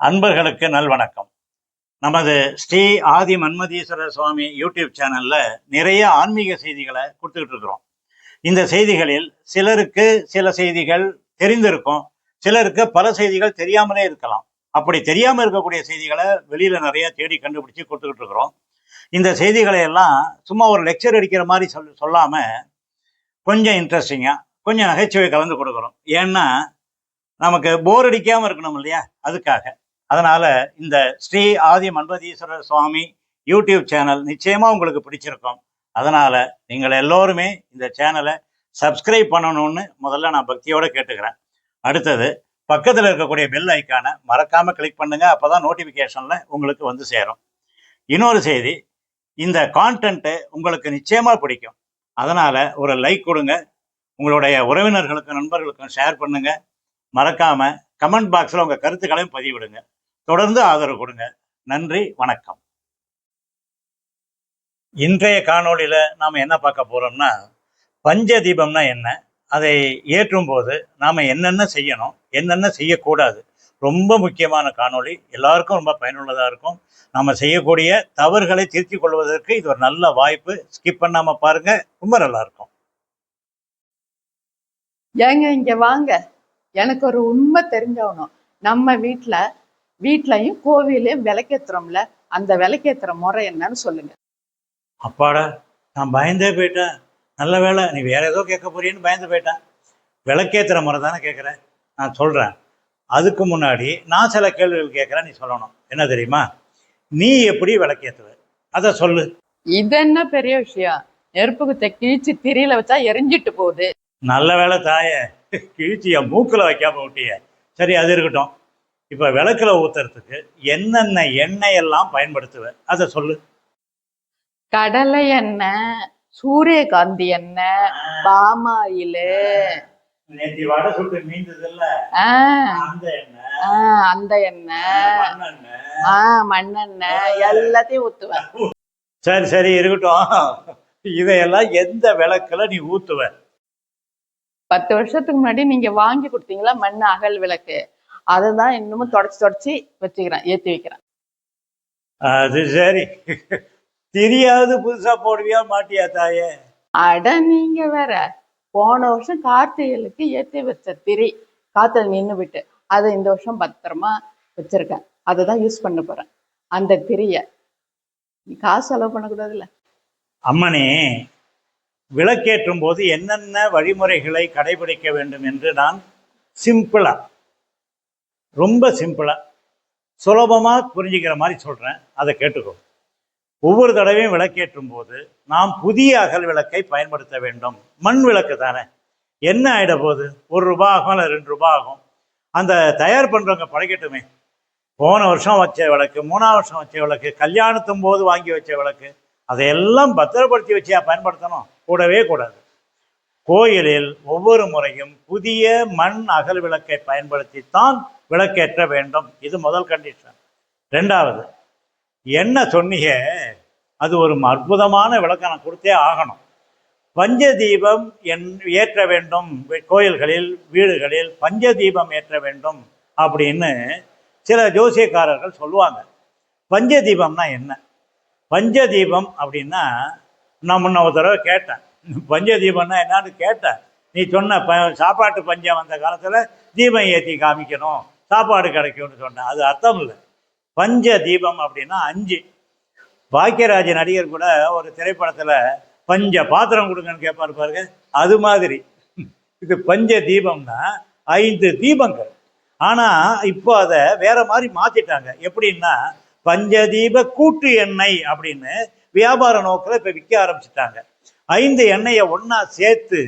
அன்பர்களுக்கு நல்வணக்கம். நமது ஸ்ரீ ஆதி மன்மதீஸ்வரர் சுவாமி யூடியூப் சேனல்ல நிறைய ஆன்மீக செய்திகளை கொடுத்துக்கிட்டு இருக்கிறோம். இந்த செய்திகளில் சிலருக்கு சில செய்திகள் தெரிந்திருக்கும் சிலருக்கு பல செய்திகள் தெரியாமலே இருக்கலாம். அப்படி தெரியாமல் இருக்கக்கூடிய செய்திகளை வெளியில நிறைய தேடி கண்டுபிடிச்சு கொடுத்துக்கிட்டு இருக்கிறோம். இந்த செய்திகளை எல்லாம் சும்மா ஒரு லெக்சர் அடிக்கிற மாதிரி சொல் சொல்லாம கொஞ்சம் இன்ட்ரெஸ்டிங்காக கொஞ்சம் நகைச்சுவை கலந்து கொடுக்குறோம். ஏன்னா நமக்கு போர் அடிக்காமல் இருக்கணும் இல்லையா? அதுக்காக. அதனால இந்த ஸ்ரீ ஆதி மன்மதீஸ்வரர் சுவாமி யூடியூப் சேனல் நிச்சயமாக உங்களுக்கு பிடிச்சிருக்கும். அதனால் நீங்கள் எல்லோருமே இந்த சேனலை சப்ஸ்கிரைப் பண்ணணும்னு முதல்ல நான் பக்தியோடு கேட்டுக்கிறேன். அடுத்தது பக்கத்தில் இருக்கக்கூடிய பெல் ஐக்கானை மறக்காமல் கிளிக் அப்போ தான் நோட்டிஃபிகேஷனில் உங்களுக்கு வந்து சேரும். இன்னொரு செய்தி இந்த கான்டென்ட்டு உங்களுக்கு நிச்சயமாக பிடிக்கும். அதனால் ஒரு லைக் கொடுங்க உங்களுடைய உறவினர்களுக்கும் நண்பர்களுக்கும் ஷேர் பண்ணுங்கள் மறக்காமல் கமெண்ட் பாக்ஸில் உங்கள் கருத்துக்களையும் பதிவிடுங்க. தொடர்ந்து ஆதரவு கொடுங்க. நன்றி வணக்கம். இன்றைய காணொளியில் நாம் என்ன பார்க்க போகிறோம்னா பஞ்ச தீபம்னா என்ன? அதை ஏற்றும் போது நாம் என்னென்ன செய்யணும் என்னென்ன செய்யக்கூடாது? ரொம்ப முக்கியமான காணொளி. எல்லாருக்கும் ரொம்ப பயனுள்ளதாக இருக்கும். நம்ம செய்யக்கூடிய தவறுகளை திருத்தி கொள்வதற்கு இது ஒரு நல்ல வாய்ப்பு. ஸ்கிப் பண்ணாமல் பாருங்க ரொம்ப நல்லா இருக்கும். ஏங்க இங்கே வாங்க. எனக்கு ஒரு உண்மை தெரிஞ்சவனும் நம்ம வீட்டில் வீட்லயும் கோவிலையும் விளக்கேத்துறோம்ல அந்த விளக்கேத்துற முறை என்னன்னு சொல்லுங்க. அப்பாடா நான் பயந்தே போயிட்டேன். நல்ல வேளை நீ வேற ஏதோ கேட்க போறியன்னு பயந்து போயிட்டேன். விளக்கேத்துற முறை தானே கேட்குறேன். நான் சொல்கிறேன் அதுக்கு முன்னாடி நான் சில கேள்விகள் கேட்குறேன் நீ சொல்லணும். என்ன தெரியுமா? நீ எப்படி விளக்கேத்துவ? அதை சொல்லு. இது என்ன பெரிய விஷயம்? நெருப்பு குத்த கிழிச்சு திரியில வச்சா எரிஞ்சிட்டு போகுது. நல்ல வேளை தாயே. கிழிச்சி என் மூக்கில் வைக்காம விட்டிய. சரி அது இருக்கட்டும். இப்போ விளக்குல ஊத்துறதுக்கு என்னென்ன எண்ணெய் எல்லாம் பயன்படுத்துவ? அதை சொல்லு. கடலை எண்ணெய் சூரியகாந்தி எண்ணெய் பாமாயிலு. நேற்று வடை சுட்டு அந்த எண்ணெய். அந்த எண்ணெய். ஆஹ் மண்ணெண்ணெய். எல்லாத்தையும் ஊத்துவேன் சரி சரி இருக்கட்டும். இதையெல்லாம் எந்த விளக்குல நீ ஊத்துவ? பத்து வருஷத்துக்கு முன்னாடி நீங்க வாங்கி கொடுத்தீங்களா? மண் அகல் விளக்கு. அதை தான் இன்னமும் தொடச்சி தொடச்சி வச்சுக்கிறேன் ஏத்தி வைக்கிறேன். அது சரி. தெரியாது புதுசா போடுவியா மாட்டியா தாயே? அட நீங்க வேற போன வருஷம் கார்த்திகைகளுக்கு ஏத்தி வச்ச திரி காத்துல நின்று விட்டு அதை இந்த வருஷம் பத்திரமா வச்சிருக்கேன். அதை தான் யூஸ் பண்ண போறேன். அந்த திரிய நீ காசு செலவு பண்ணக்கூடாதுல்ல. அம்மனே விளக்கேற்றும் போது என்னென்ன வழிமுறைகளை கடைபிடிக்க வேண்டும் என்று நான் சிம்பிளா ரொம்ப சிம்பிளாக சுலபமாக புரிஞ்சுக்கிற மாதிரி சொல்கிறேன் அதை கேட்டுக்கோ. ஒவ்வொரு தடவையும் விளக்கேற்றும் போது நாம் புதிய அகல் விளக்கை பயன்படுத்த வேண்டும். மண் விளக்கு தானே. என்ன ஆகிட போகுது? ஒரு ரூபா ஆகும் இல்லை ரெண்டு ரூபா ஆகும்? அந்த தயார் பண்ணுறவங்க படைக்கட்டுமே போன வருஷம் வச்ச விளக்கு மூணாம் வருஷம் வச்ச விளக்கு கல்யாணத்தும் போது வாங்கி வச்ச விளக்கு அதையெல்லாம் பத்திரப்படுத்தி வச்சியா பயன்படுத்தணும்? கூடவே கூடாது. கோயிலில் ஒவ்வொரு முறையும் புதிய மண் அகல் விளக்கை பயன்படுத்தித்தான் விளக்கேற்ற வேண்டும். இது முதல் கண்டிஷன் ரெண்டாவது என்ன சொன்னீங்க? அது ஒரு அற்புதமான விளக்கம் நான் கொடுத்தே ஆகணும். பஞ்ச தீபம் என் ஏற்ற வேண்டும். கோயில்களில் வீடுகளில் பஞ்ச தீபம் ஏற்ற வேண்டும் அப்படின்னு சில ஜோசியக்காரர்கள் சொல்லுவாங்க. பஞ்ச தீபம்னா என்ன? பஞ்ச தீபம் அப்படின்னா நான் முன்ன ஒரு தடவை கேட்டேன். பஞ்ச தீபம்னா என்னான்னு கேட்டேன். நீ சொன்ன ப சாப்பாட்டு பஞ்சம் வந்த காலத்தில் தீபம் ஏற்றி காமிக்கணும். சாப்பாடு கிடைக்கும்னு சொன்னேன் அது அர்த்தம் இல்லை. பஞ்ச தீபம் அப்படின்னா அஞ்சு. பாக்கியராஜ நடிகர் கூட ஒரு திரைப்படத்தில் பஞ்ச பாத்திரம் கொடுங்கன்னு கேட்பாரு பாருங்க. அது மாதிரி. இது பஞ்ச தீபம்னா ஐந்து தீபங்கள். ஆனால் இப்போ அதை வேற மாதிரி மாற்றிட்டாங்க எப்படின்னா பஞ்சதீப கூட்டு எண்ணெய் அப்படின்னு வியாபார நோக்கில் இப்போ விற்க ஆரம்பிச்சிட்டாங்க. ஐந்து எண்ணெயை ஒன்றா சேர்த்து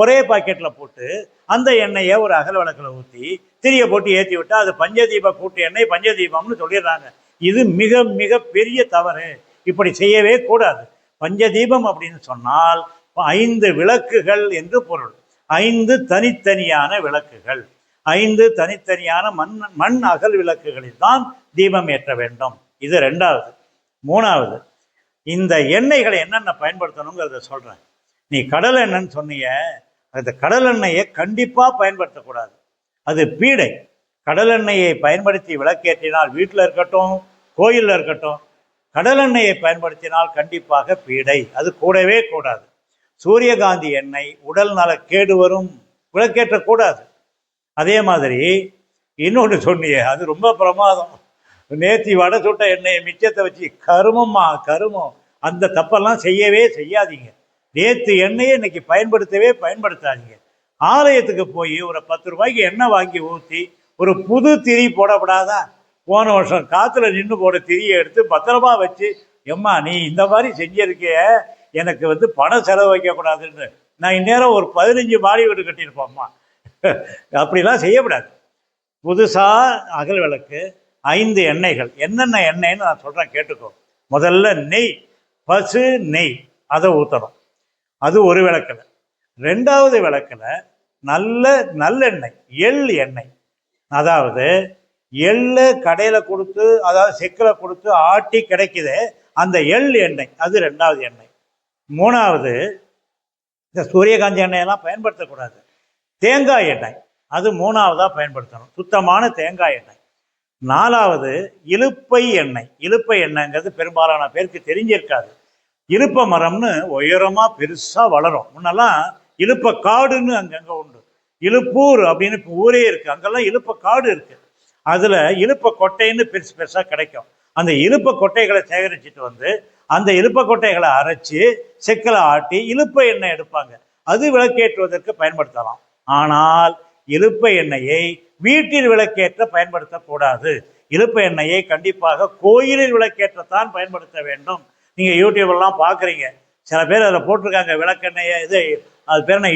ஒரே பாக்கெட்டில் போட்டு அந்த எண்ணெயை ஒரு அகல் விளக்கில் ஊற்றி திரிய போட்டு ஏற்றி விட்டால் அது பஞ்சதீப கூட்டு எண்ணெய் பஞ்சதீபம்னு சொல்லிடுறாங்க. இது மிக மிக பெரிய தவறு. இப்படி செய்யவே கூடாது. பஞ்சதீபம் அப்படின்னு சொன்னால் ஐந்து விளக்குகள் என்று பொருள். ஐந்து தனித்தனியான விளக்குகள். ஐந்து தனித்தனியான மண் மண் அகல் விளக்குகளில் தான் தீபம் ஏற்ற வேண்டும். இது ரெண்டாவது. மூணாவது இந்த எண்ணெய்களை என்னென்ன பயன்படுத்தணுங்கிறத சொல்கிறேன் நீ கடல் எண்ணெய்ன்னு சொன்னீங்க அந்த கடல் எண்ணெயை கண்டிப்பாக பயன்படுத்தக்கூடாது. அது பீடை. கடல் எண்ணெயை பயன்படுத்தி விளக்கேற்றினால் வீட்டில் இருக்கட்டும் கோயிலில் இருக்கட்டும் கடல் எண்ணெயை பயன்படுத்தினால் கண்டிப்பாக பீடை. அது கூடவே கூடாது. சூரியகாந்தி எண்ணெய் உடல் நல கேடு வரும். விளக்கேற்றக்கூடாது. அதே மாதிரி இன்னொன்று சொன்னியே அது ரொம்ப பிரமாதம். நேத்தி வடை சுட்ட எண்ணெயை மிச்சத்தை வச்சு கருமம்மா கருமம். அந்த தப்பெல்லாம் செய்யவே செய்யாதீங்க. நேற்று எண்ணெயை இன்னைக்கு பயன்படுத்தவே பயன்படுத்தாதீங்க. ஆலயத்துக்கு போய் ஒரு பத்து ரூபாய்க்கு எண்ணெய் வாங்கி ஊற்றி ஒரு புது திரி போடப்படாதா? போன வருஷம் காற்றுல நின்று போட திரியை எடுத்து பத்திரமா வச்சு எம்மா நீ இந்த மாதிரி செஞ்சிருக்கிய. எனக்கு வந்து பணம் செலவு வைக்கக்கூடாதுன்னு. நான் இந்நேரம் ஒரு பதினஞ்சு மாடி வீடு கட்டியிருப்போம்மா. அப்படிலாம் செய்யக்கூடாது. புதுசாக அகல் விளக்கு ஐந்து எண்ணெய்கள். என்னென்ன எண்ணெய்ன்னு நான் சொல்கிறேன் கேட்டுக்கோ. முதல்ல நெய் பசு நெய் அதை ஊற்றணும் அது ஒரு விளக்கில். ரெண்டாவது விளக்கில் நல்ல நல்லெண்ணெய் எள் எண்ணெய். அதாவது எள்ளு கடையில் கொடுத்து அதாவது செக்கில் கொடுத்து ஆட்டி கிடைக்குது அந்த எள் எண்ணெய் அது ரெண்டாவது எண்ணெய். மூணாவது இந்த சூரியகாந்தி எண்ணெயெல்லாம் பயன்படுத்தக்கூடாது. தேங்காய் எண்ணெய் அது மூணாவதாக பயன்படுத்தணும். சுத்தமான தேங்காய் எண்ணெய். நாலாவது இழுப்பை எண்ணெய். இழுப்பை எண்ணெய்ங்கிறது பெரும்பாலான பேருக்கு தெரிஞ்சிருக்காது. இலுப்ப மரம்னு உயரமாக பெருசாக வளரும். முன்னெல்லாம் இழுப்ப காடுன்னு அங்கங்கே உண்டு. இழுப்பூர் அப்படின்னு இப்போ ஊரே இருக்குது அங்கெல்லாம் இழுப்ப காடு இருக்குது அதில் இழுப்ப கொட்டைன்னு பெருசு பெருசாக கிடைக்கும். அந்த இழுப்ப கொட்டைகளை சேகரிச்சுட்டு வந்து அந்த இழுப்ப கொட்டைகளை அரைச்சி செக்கில் ஆட்டி இழுப்ப எண்ணெய் எடுப்பாங்க. அது விளக்கேற்றுவதற்கு பயன்படுத்தலாம். ஆனால் இழுப்ப எண்ணெயை வீட்டில் விளக்கேற்ற பயன்படுத்தக்கூடாது. இழுப்ப எண்ணெயை கண்டிப்பாக கோயிலில் விளக்கேற்றத்தான் பயன்படுத்த வேண்டும். நீங்கள் யூடியூப்லாம் பார்க்குறீங்க சில பேர் அதில் போட்டிருக்காங்க விளக்கெண்ணெயை இது அது பேர் என்ன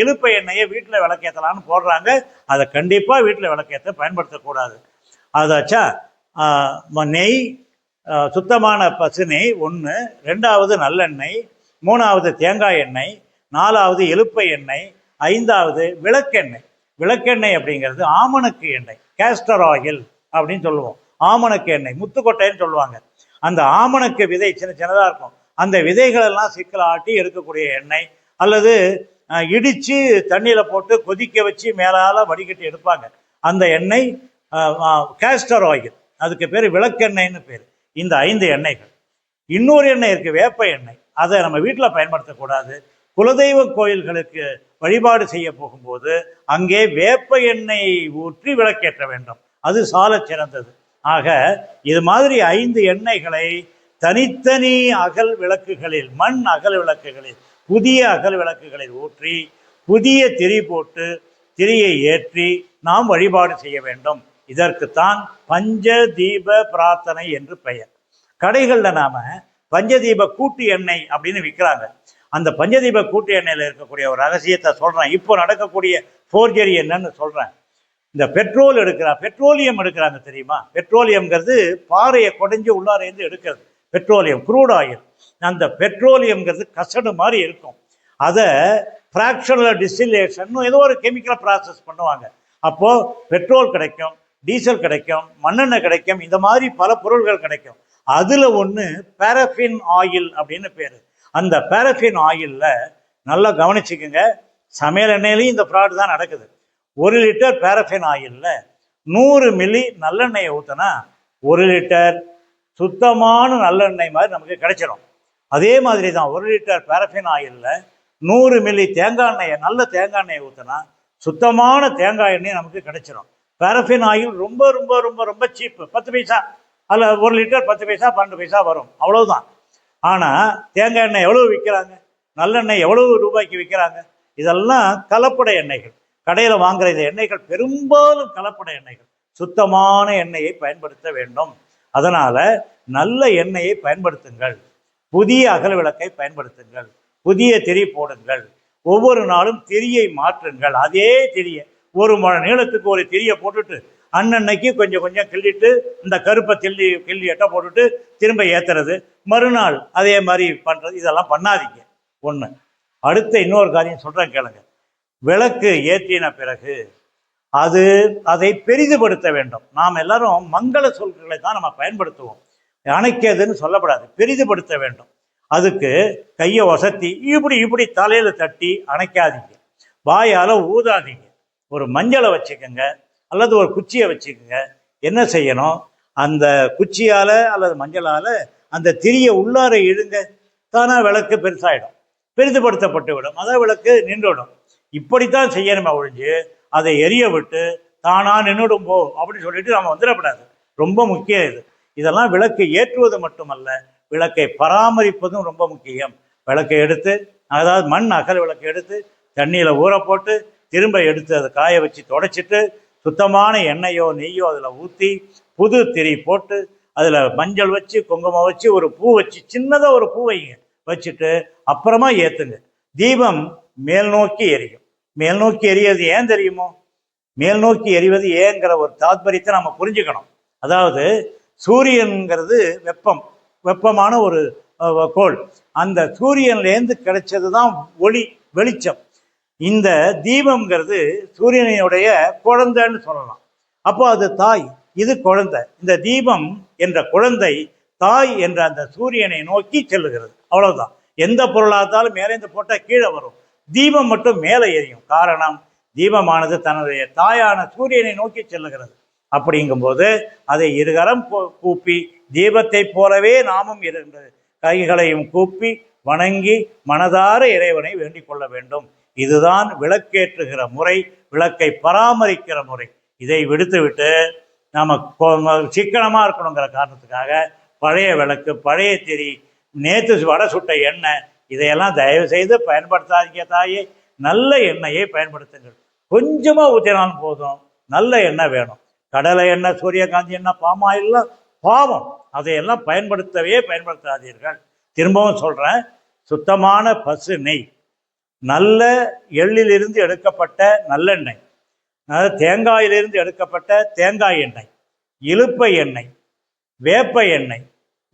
இழுப்பை எண்ணெயை வீட்டில் விளக்கேற்றலான்னு போடுறாங்க. அதை கண்டிப்பாக வீட்டில் விளக்கேற்ற பயன்படுத்தக்கூடாது. அதாச்சா நெய் சுத்தமான பசு நெய் ஒன்று ரெண்டாவது நல்லெண்ணெய் மூணாவது தேங்காய் எண்ணெய் நாலாவது எலுப்பை எண்ணெய் ஐந்தாவது விளக்கெண்ணெய். விளக்கெண்ணெய் அப்படிங்கிறது ஆமணக்கு எண்ணெய் கேஸ்டர் ஆயில் அப்படின்னு சொல்லுவோம். ஆமணக்கு எண்ணெய் முத்துக்கொட்டைன்னு சொல்லுவாங்க. அந்த ஆமணக்கு விதை சின்ன சின்னதாக இருக்கும். அந்த விதைகளெல்லாம் சிக்கல் ஆட்டி எடுக்கக்கூடிய எண்ணெய் அல்லது இடித்து தண்ணியில் போட்டு கொதிக்க வச்சு மேலால் வடிகட்டி எடுப்பாங்க. அந்த எண்ணெய் கேஸ்டர் ஆயில் அதுக்கு பேர் விளக்கெண்ணெய்னு பேர். இந்த ஐந்து எண்ணெய்கள். இன்னொரு எண்ணெய் இருக்குது வேப்ப எண்ணெய். அதை நம்ம வீட்டில் பயன்படுத்தக்கூடாது. குலதெய்வ கோயில்களுக்கு வழிபாடு செய்ய போகும்போது அங்கே வேப்ப எண்ணெய் ஊற்றி விளக்கேற்ற வேண்டும். அது சால சிறந்தது ஆக இது மாதிரி ஐந்து எண்ணெய்களை தனித்தனி அகல் விளக்குகளில் மண் அகல் விளக்குகளில் புதிய அகல் விளக்குகளில் ஊற்றி புதிய திரி போட்டு திரியை ஏற்றி நாம் வழிபாடு செய்ய வேண்டும். இதற்குத்தான் பஞ்ச தீப பிரார்த்தனை என்று பெயர். கடைகளில் நாம பஞ்சதீப கூட்டு எண்ணெய் அப்படின்னு விற்கிறாங்க அந்த பஞ்சதீப கூட்டு எண்ணெயில் இருக்கக்கூடிய ஒரு ரகசியத்தை சொல்கிறேன் இப்போ நடக்கக்கூடிய ஃபோர்ஜரி என்னன்னு சொல்கிறேன் இந்த பெட்ரோல் எடுக்கிறா பெட்ரோலியம் எடுக்கிறாங்க தெரியுமா? பெட்ரோலியம்ங்கிறது பாறையை குடைஞ்சு உள்ளாரேந்து எடுக்கிறது. பெட்ரோலியம் குரூட் ஆயில் அந்த பெட்ரோலியம்ங்கிறது கசடு மாதிரி இருக்கும். அதை ஃப்ராக்ஷனல் டிஸ்டிலேஷன் ஏதோ ஒரு கெமிக்கல் ப்ராசஸ் பண்ணுவாங்க. அப்போது பெட்ரோல் கிடைக்கும் டீசல் கிடைக்கும் மண்ணெண்ணெய் கிடைக்கும் இந்த மாதிரி பல பொருள்கள் கிடைக்கும். அதில் ஒன்று பேரஃபின் ஆயில் அப்படின்னு பேர். அந்த பேரஃபின் ஆயிலில் நல்லா கவனிச்சுக்குங்க. சமையல் எண்ணெயிலையும் இந்த ஃப்ராடு தான் நடக்குது. ஒரு லிட்டர் பேரஃபின் ஆயிலில் நூறு மில்லி நல்லெண்ணெயை ஊற்றினா ஒரு லிட்டர் சுத்தமான நல்லெண்ணெய் மாதிரி நமக்கு கிடைச்சிடும் அதே மாதிரி தான் ஒரு லிட்டர் பேரஃபின் ஆயிலில் நூறு மில்லி தேங்காய் எண்ணெயை நல்ல தேங்காய் எண்ணெயை ஊற்றினா சுத்தமான தேங்காய் எண்ணெய் நமக்கு கிடைச்சிடும் பேரஃபின் ஆயில் ரொம்ப ரொம்ப ரொம்ப ரொம்ப சீப்பு பத்து பைசா அதில் ஒரு லிட்டர் பத்து பைசா பன்னெண்டு பைசா வரும். அவ்வளவுதான். ஆனால் தேங்காய் எண்ணெய் எவ்வளவு விற்கிறாங்க? நல்லெண்ணெய் எவ்வளவு ரூபாய்க்கு விற்கிறாங்க? இதெல்லாம் கலப்படை எண்ணெய்கள். கடையில் வாங்குற இந்த எண்ணெய்கள் பெரும்பாலும் கலப்பட எண்ணெய்கள். சுத்தமான எண்ணெயை பயன்படுத்த வேண்டும். அதனால நல்ல எண்ணெயை பயன்படுத்துங்கள். புதிய அகல் விளக்கை பயன்படுத்துங்கள். புதிய திரி போடுங்கள். ஒவ்வொரு நாளும் திரியை மாற்றுங்கள். அதே திரிய ஒரு முழ நீளத்துக்கு ஒரு திரியை போட்டுட்டு அன்னன்னைக்கு கொஞ்சம் கொஞ்சம் கிள்ளிட்டு இந்த கருப்பை கிள்ளி கிள்ளி எட்ட போட்டுட்டு திரும்ப ஏத்துறது. மறுநாள் அதே மாதிரி பண்ணுறது இதெல்லாம் பண்ணாதீங்க. ஒன்று அடுத்த இன்னொரு காரியம் சொல்கிறேன் கேளுங்க. விளக்கு ஏற்றின பிறகு அது அதை பெரிதுபடுத்த வேண்டும். நாம் எல்லாரும் மங்கள சொற்களை தான் நம்ம பயன்படுத்துவோம். அணைக்கிறதுன்னு சொல்லப்படாது. பெரிதுபடுத்த வேண்டும். அதுக்கு கையை ஒசத்தி இப்படி இப்படி தலையில் தட்டி அணைக்காதீங்க. வாயால் ஊதாதீங்க. ஒரு மஞ்சளை வச்சுக்கோங்க. அல்லது ஒரு குச்சியை வச்சுக்கோங்க. என்ன செய்யணும்? அந்த குச்சியால் அல்லது மஞ்சளால் அந்த திரியை உள்ளார இழுங்க. தானாக விளக்கு பெருசாயிடும். பெரிதுபடுத்தப்பட்டு விடும். அதான் விளக்கு நின்றுவிடும். இப்படித்தான் செய்யணுமே ஒழிஞ்சு அதை எரிய விட்டு தானா நின்றுடும் போ அப்படின்னு சொல்லிட்டு நம்ம வந்துடக்கூடாது. ரொம்ப முக்கியம் இது. இதெல்லாம் விளக்கு ஏற்றுவது மட்டுமல்ல விளக்கை பராமரிப்பதும் ரொம்ப முக்கியம். விளக்கை எடுத்து அதாவது மண் அகல் விளக்கு எடுத்து தண்ணியில் ஊற போட்டு திரும்ப எடுத்து அதை காய வச்சு தொடச்சிட்டு சுத்தமான எண்ணெயோ நெய்யோ அதில் ஊற்றி புது திரி போட்டு அதில் மஞ்சள் வச்சு குங்குமம் வச்சு ஒரு பூ வச்சு சின்னதாக ஒரு பூ வைங்க. வச்சுட்டு அப்புறமா ஏற்றுங்க தீபம் மேல் நோக்கி எரியும். மேல் நோக்கி எரியது ஏன் தெரியுமோ? மேல் நோக்கி எரிவது ஏங்கிற ஒரு தாத்பரியத்தை நம்ம புரிஞ்சுக்கணும். அதாவது சூரியன்கிறது வெப்பம் வெப்பமான ஒரு கோள். அந்த சூரியன்லேருந்து கிடைச்சது தான் ஒளி வெளிச்சம். இந்த தீபம்ங்கிறது சூரியனுடைய குழந்தைன்னு சொல்லலாம். அப்போ அது தாய் இது குழந்தை. இந்த தீபம் என்ற குழந்தை தாய் என்ற அந்த சூரியனை நோக்கி செல்லுகிறது. அவ்வளவுதான். எந்த பொருளாக இருந்தாலும் மேலேந்து போட்டால் கீழே வரும். தீபம் மட்டும் மேலே எரியும். காரணம் தீபமானது தன்னுடைய தாயான சூரியனை நோக்கி செல்லுகிறது. அப்படிங்கும்போது அதை இருகரம் கூப்பி தீபத்தை போலவே நாமும் இரண்டு கைகளையும் கூப்பி வணங்கி மனதார இறைவனை வேண்டிக் கொள்ள வேண்டும். இதுதான் விளக்கேற்றுகிற முறை விளக்கை பராமரிக்கிற முறை. இதை விடுத்துவிட்டு நாம சிக்கனமாக இருக்கணுங்கிற காரணத்துக்காக பழைய விளக்கு பழைய திரி நேற்று வடை சுட்ட எண்ணெய் இதையெல்லாம் தயவு செய்து பயன்படுத்தாதீங்க தாயே. நல்ல எண்ணெயை பயன்படுத்துங்கள். கொஞ்சமாக ஊற்றினாலும் போதும். நல்ல எண்ணெய் வேணும். கடலை எண்ணெய் சூரியகாந்தி எண்ணெய் பாமாயில்லாம் பாவம். அதையெல்லாம் பயன்படுத்தவே பயன்படுத்தாதீர்கள். திரும்பவும் சொல்கிறேன் சுத்தமான பசு நெய். நல்ல எள்ளிலிருந்து எடுக்கப்பட்ட நல்லெண்ணெய். அதாவது தேங்காயிலிருந்து எடுக்கப்பட்ட தேங்காய் எண்ணெய். இலுப்பை எண்ணெய். வேப்ப எண்ணெய்.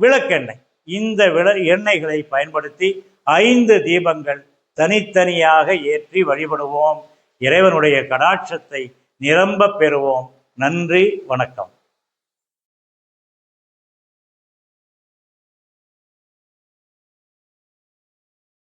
விளக்கெண்ணெய். இந்த விள எண்ணெய்களை பயன்படுத்தி ஐந்து தீபங்கள் தனித்தனியாக ஏற்றி வழிபடுவோம். இறைவனுடைய கடாட்சத்தை நிரம்ப பெறுவோம். நன்றி வணக்கம்.